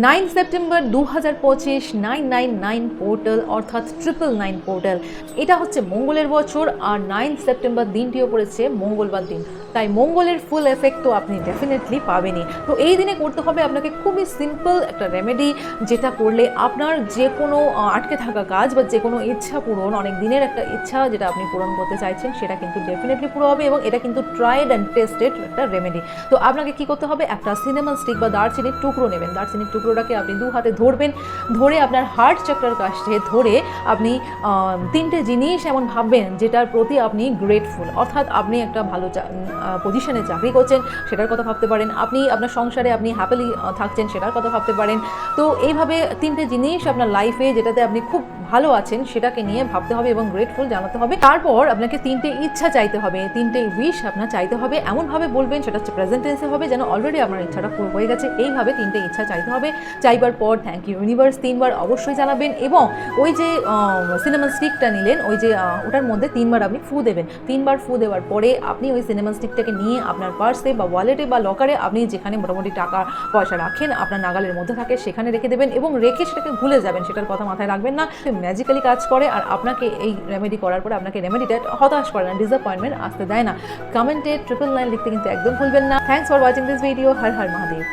Nine September দু হাজার পঁচিশ, নাইন নাইন নাইন পোর্টাল অর্থাৎ ট্রিপল নাইন পোর্টাল। এটা হচ্ছে মঙ্গলের বছর আর নাইন সেপ্টেম্বর দিনটিও পড়েছে মঙ্গলবার দিন। তাই মঙ্গলের ফুল এফেক্ট তো আপনি ডেফিনেটলি পাবেনই। তো এই দিনে করতে হবে আপনাকে খুবই সিম্পল একটা রেমেডি যেটা করলে আপনার যে কোনো আটকে থাকা কাজ বা যে কোনো ইচ্ছা পূরণ, অনেক দিনের একটা ইচ্ছা যেটা আপনি পূরণ করতে চাইছেন, সেটা কিন্তু ডেফিনেটলি পুরো হবে এবং এটা কিন্তু ট্রাইড অ্যান্ড টেস্টেড একটা রেমেডি তো আপনাকে কি করতে হবে? একটা সিনেমা স্টিক বা দারচিনির টুকরো নেবেন। দারচিনির টুকরোটাকে আপনি দু হাতে ধরবেন, ধরে আপনার হার্ট চক্রের কাছে ধরে আপনি তিনটে জিনিস এমন ভাববেন যেটার প্রতি আপনি গ্রেটফুল অর্থাৎ আপনি একটা ভালো পজিশনে চাকরি করছেন, সেটার কথা ভাবতে পারেন। আপনি আপনার সংসারে আপনি হ্যাপিলি থাকছেন, সেটার কথা ভাবতে পারেন। তো এইভাবে তিনটে জিনিস আপনার লাইফে যেটাতে আপনি খুব ভালো আছেন, সেটাকে নিয়ে ভাবতে হবে এবং গ্রেটফুল জানাতে হবে। তারপর আপনাকে তিনটে ইচ্ছা চাইতে হবে। তিনটে উইশ আপনার চাইতে হবে। এমনভাবে বলবেন, সেটা হচ্ছে প্রেজেন্ট টেন্সে হবে, যেন অলরেডি আপনার ইচ্ছাটা পুরো হয়ে গেছে। এইভাবে তিনটে ইচ্ছা চাইতে হবে। চাইবার পর থ্যাংক ইউ ইউনিভার্স তিনবার অবশ্যই জানাবেন এবং ওই যে সিনেমা স্টিকটা নিলেন, ওই যে ওটার মধ্যে তিনবার আপনি ফু দেবেন। তিনবার ফু দেওয়ার পরে আপনি ওই সিনেমা স্টিকটাকে নিয়ে আপনার পার্সে বা ওয়ালেটে বা লকারে আপনি যেখানে মোটামুটি টাকা, পয়সা রাখেন, আপনার নাগালের মধ্যে থাকে, সেখানে রেখে দেবেন এবং রেখে সেটাকে ভুলে যাবেন, সেটার কথা মাথায় রাখবেন না। ম্যাজিক্যালি কাজ করে আর আপনাকে এই রেমেডি করার পরে আপনাকে রেমেডিটা হতাশ করে না ডিসঅ্যাপয়েন্টমেন্ট আসতে দেয় না। কমেন্টে ট্রিপল নাইন লিখতে কিন্তু একদম ভুলবেন না। Thanks for watching this video Har Har Mahadev.